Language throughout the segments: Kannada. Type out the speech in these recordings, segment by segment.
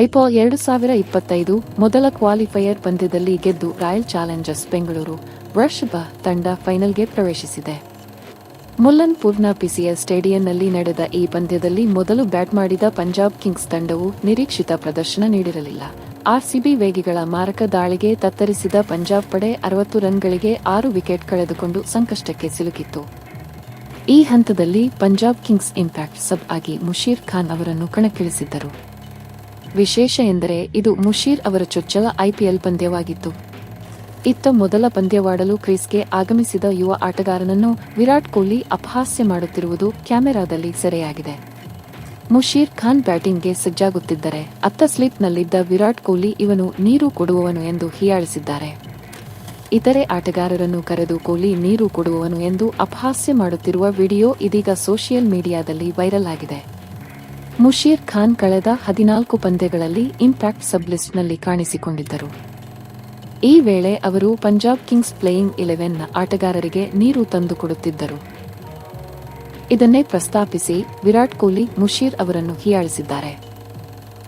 ಐಪಾಲ್ ಎರಡು ಸಾವಿರ ಇಪ್ಪತ್ತೈದು ಮೊದಲ ಕ್ವಾಲಿಫೈಯರ್ ಪಂದ್ಯದಲ್ಲಿ ಗೆದ್ದು ರಾಯಲ್ ಚಾಲೆಂಜರ್ಸ್ ಬೆಂಗಳೂರು ವೃಷಭ ತಂಡ ಫೈನಲ್ಗೆ ಪ್ರವೇಶಿಸಿದೆ. ಮುಲ್ಲನ್ಪುರ್ನ ಪಿಸಿಎಲ್ ಸ್ಟೇಡಿಯಂನಲ್ಲಿ ನಡೆದ ಈ ಪಂದ್ಯದಲ್ಲಿ ಮೊದಲು ಬ್ಯಾಟ್ ಮಾಡಿದ ಪಂಜಾಬ್ ಕಿಂಗ್ಸ್ ತಂಡವು ನಿರೀಕ್ಷಿತ ಪ್ರದರ್ಶನ ನೀಡಿರಲಿಲ್ಲ. ಆರ್ಸಿಬಿ ವೇಗಿಗಳ ಮಾರಕ ದಾಳಿಗೆ ತತ್ತರಿಸಿದ ಪಂಜಾಬ್ ಪಡೆ ಅರವತ್ತು ರನ್ಗಳಿಗೆ ಆರು ವಿಕೆಟ್ ಕಳೆದುಕೊಂಡು ಸಂಕಷ್ಟಕ್ಕೆ ಸಿಲುಕಿತ್ತು. ಈ ಹಂತದಲ್ಲಿ ಪಂಜಾಬ್ ಕಿಂಗ್ಸ್ ಇಂಪ್ಯಾಕ್ಟ್ ಸಬ್ ಆಗಿ ಮುಷೀರ್ ಖಾನ್ ಅವರನ್ನು ಕಣಕ್ಕಿಳಿಸಿದ್ದರು. ವಿಶೇಷ ಎಂದರೆ ಇದು ಮುಷೀರ್ ಅವರ ಚೊಚ್ಚಲ ಐಪಿಎಲ್ ಪಂದ್ಯವಾಗಿತ್ತು. ಇತ್ತ ಮೊದಲ ಪಂದ್ಯವಾಡಲು ಕ್ರೀಸ್ಗೆ ಆಗಮಿಸಿದ ಯುವ ಆಟಗಾರನನ್ನು ವಿರಾಟ್ ಕೊಹ್ಲಿ ಅಪಹಾಸ್ಯ ಮಾಡುತ್ತಿರುವುದು ಕ್ಯಾಮೆರಾದಲ್ಲಿ ಸೆರೆಯಾಗಿದೆ. ಮುಷೀರ್ ಖಾನ್ ಬ್ಯಾಟಿಂಗ್ಗೆ ಸಜ್ಜಾಗುತ್ತಿದ್ದರೆ, ಅತ್ತ ಸ್ಲಿಪ್ನಲ್ಲಿದ್ದ ವಿರಾಟ್ ಕೊಹ್ಲಿ ಇವನು ನೀರು ಕೊಡುವವನು ಎಂದು ಹೀಯಾಳಿಸಿದ್ದಾರೆ. ಇತರೆ ಆಟಗಾರರನ್ನು ಕರೆದು ಕೊಹ್ಲಿ ನೀರು ಕೊಡುವವನು ಎಂದು ಅಪಹಾಸ್ಯ ಮಾಡುತ್ತಿರುವ ವಿಡಿಯೋ ಇದೀಗ ಸೋಷಿಯಲ್ ಮೀಡಿಯಾದಲ್ಲಿ ವೈರಲ್ ಆಗಿದೆ. ಮುಷೀರ್ ಖಾನ್ ಕಳೆದ ಹದಿನಾಲ್ಕು ಪಂದ್ಯಗಳಲ್ಲಿ ಇಂಪ್ಯಾಕ್ಟ್ ಸಬ್ಲಿಸ್ಟ್ನಲ್ಲಿ ಕಾಣಿಸಿಕೊಂಡಿದ್ದರು. ಈ ವೇಳೆ ಅವರು ಪಂಜಾಬ್ ಕಿಂಗ್ಸ್ ಪ್ಲೇಯಿಂಗ್ ಇಲೆವೆನ್ನ ಆಟಗಾರರಿಗೆ ನೀರು ತಂದುಕೊಡುತ್ತಿದ್ದರು ಇದನ್ನೇ ಪ್ರಸ್ತಾಪಿಸಿ ವಿರಾಟ್ ಕೊಹ್ಲಿ ಮುಷೀರ್ ಅವರನ್ನು ಹೀಯಾಳಿಸಿದ್ದಾರೆ.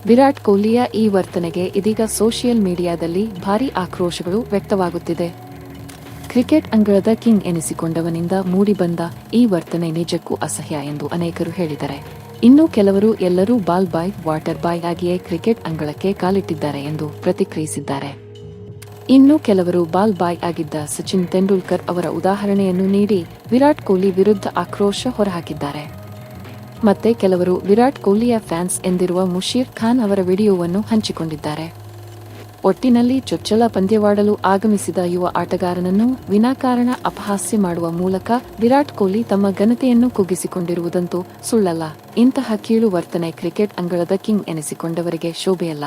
ವಿರಾಟ್ ಕೊಹ್ಲಿಯ ಈ ವರ್ತನೆಗೆ ಇದೀಗ ಸೋಷಿಯಲ್ ಮೀಡಿಯಾದಲ್ಲಿ ಭಾರೀ ಆಕ್ರೋಶಗಳು ವ್ಯಕ್ತವಾಗುತ್ತಿದೆ. ಕ್ರಿಕೆಟ್ ಅಂಗಳದ ಕಿಂಗ್ ಎನಿಸಿಕೊಂಡವನಿಂದ ಮೂಡಿಬಂದ ಈ ವರ್ತನೆ ನಿಜಕ್ಕೂ ಅಸಹ್ಯ ಎಂದು ಅನೇಕರು ಹೇಳಿದ್ದಾರೆ. ಇನ್ನು ಕೆಲವರು ಎಲ್ಲರೂ ಬಾಲ್ ಬಾಯ್, ವಾಟರ್ ಬಾಯ್ ಆಗಿಯೇ ಕ್ರಿಕೆಟ್ ಅಂಗಳಕ್ಕೆ ಕಾಲಿಟ್ಟಿದ್ದಾರೆ ಎಂದು ಪ್ರತಿಕ್ರಿಯಿಸಿದ್ದಾರೆ. ಇನ್ನು ಕೆಲವರು ಬಾಲ್ ಬಾಯ್ ಆಗಿದ್ದ ಸಚಿನ್ ತೆಂಡೂಲ್ಕರ್ ಅವರ ಉದಾಹರಣೆಯನ್ನು ನೀಡಿ ವಿರಾಟ್ ಕೊಹ್ಲಿ ವಿರುದ್ಧ ಆಕ್ರೋಶ ಹೊರಹಾಕಿದ್ದಾರೆ. ಮತ್ತೆ ಕೆಲವರು ವಿರಾಟ್ ಕೊಹ್ಲಿಯ ಫ್ಯಾನ್ಸ್ ಎಂದಿರುವ ಮುಷೀರ್ ಖಾನ್ ಅವರ ವಿಡಿಯೋವನ್ನು ಹಂಚಿಕೊಂಡಿದ್ದಾರೆ. ಒಟ್ಟಿನಲ್ಲಿ ಚೊಚ್ಚಲ ಪಂದ್ಯವಾಡಲು ಆಗಮಿಸಿದ ಯುವ ಆಟಗಾರನನ್ನು ವಿನಾಕಾರಣ ಅಪಹಾಸ್ಯ ಮಾಡುವ ಮೂಲಕ ವಿರಾಟ್ ಕೊಹ್ಲಿ ತಮ್ಮ ಘನತೆಯನ್ನು ಕುಗ್ಗಿಸಿಕೊಂಡಿರುವುದಂತೂ ಸುಳ್ಳಲ್ಲ. ಇಂತಹ ಕೀಳು ವರ್ತನೆ ಕ್ರಿಕೆಟ್ ಅಂಗಳದ ಕಿಂಗ್ ಎನಿಸಿಕೊಂಡವರಿಗೆ ಶೋಭೆಯಲ್ಲ.